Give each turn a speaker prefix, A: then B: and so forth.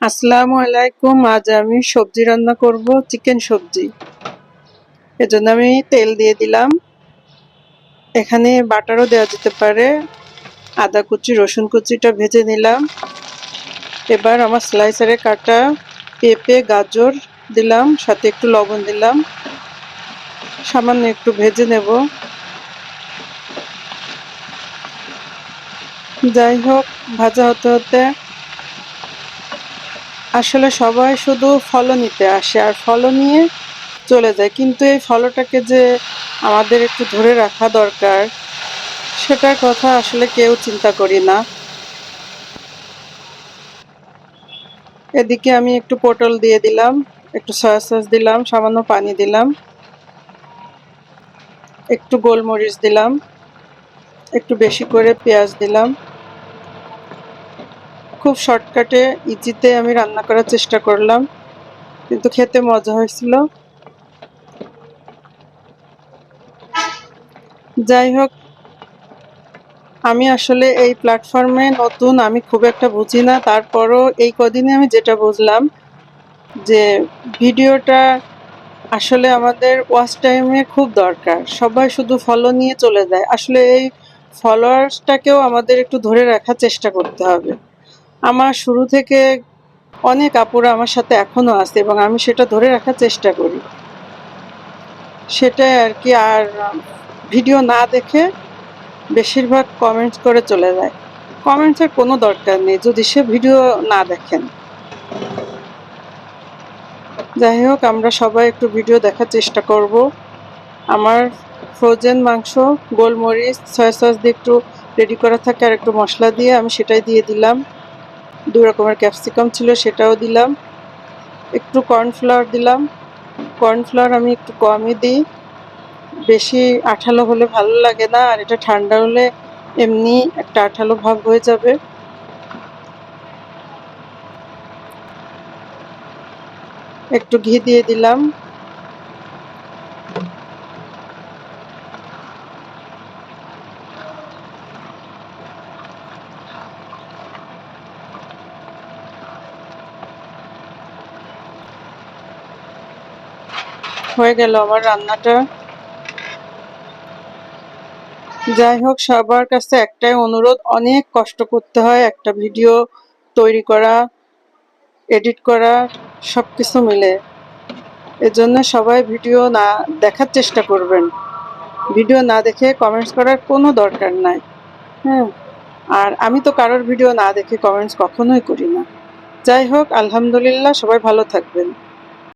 A: আসসালামু আলাইকুম। আজ আমি সবজি রান্না করব, চিকেন সবজি। এজন্য আমি তেল দিয়ে দিলাম। এখানে বাটারও দেওয়া যেতে পারে। আদা কুচি, রসুন কুচিটা ভেজে নিলাম। এবার আমার স্লাইসারে কাটা পেঁপে, গাজর দিলাম, সাথে একটু লবণ দিলাম। সামান্য একটু ভেজে নেব। যাই হোক, ভাজা হতে হতে আসলে সবাই শুধু ফলো নিতে আসে আর ফলো নিয়ে চলে যায়। কিন্তু এই ফলোটাকে যে আমাদের একটু ধরে রাখা দরকার, সেটার কথা আসলে কেউ চিন্তা করি না। এদিকে আমি একটু পটল দিয়ে দিলাম, একটু সয়া সস দিলাম, সামান্য পানি দিলাম, একটু গোলমরিচ দিলাম, একটু বেশি করে পেঁয়াজ দিলাম। খুব শর্টকাটে ইজিতে আমি রান্না করার চেষ্টা করলাম, কিন্তু খেতে মজা হয়েছিল। যাই হোক, আমি আসলে এই প্ল্যাটফর্মে নতুন, আমি খুব একটা বুঝি না। তারপরও এই কদিনে আমি যেটা বুঝলাম, যে ভিডিওটা আসলে আমাদের ওয়াচ টাইমে খুব দরকার। সবাই শুধু ফলো নিয়ে চলে যায়। আসলে এই ফলোয়ার্সটাকেও আমাদের একটু ধরে রাখার চেষ্টা করতে হবে। আমার শুরু থেকে অনেক আপুরা আমার সাথে এখনও আছে এবং আমি সেটা ধরে রাখার চেষ্টা করি। সেটা আর কি, আর ভিডিও না দেখে বেশিরভাগ কমেন্টস করে চলে যায়। কমেন্টসের কোনো দরকার নেই, যদি সে ভিডিও না দেখেন। যাই হোক, আমরা সবাই একটু ভিডিও দেখার চেষ্টা করব। আমার ফ্রোজেন মাংস, গোলমরিচ সয়া সস দিয়ে একটু রেডি করা থাকে আর একটু মশলা দিয়ে আমি সেটাই দিয়ে দিলাম। দু রকমের ক্যাপসিকাম ছিল, সেটাও দিলাম। একটু কর্নফ্লাওয়ার দিলাম। কর্নফ্লাওয়ার আমি একটু কমই দিই। বেশি আঠালো হলে ভালো লাগে না, আর এটা ঠান্ডা হলে এমনি একটা আঠালো ভাব হয়ে যাবে। একটু ঘি দিয়ে দিলাম। হয়ে গেল আমার রান্নাটা। যাই হোক, সবার কাছে একটাই অনুরোধ, অনেক কষ্ট করতে হয় একটা ভিডিও তৈরি করা, এডিট করা সব কিছু মিলে। এজন্য সবাই ভিডিও না দেখার চেষ্টা করবেন। ভিডিও না দেখে কমেন্টস করার কোনো দরকার নাই। হ্যাঁ আর আমি তো কারোর ভিডিও না দেখে কমেন্টস কখনোই করি না। যাই হোক, আলহামদুলিল্লাহ, সবাই ভালো থাকবেন।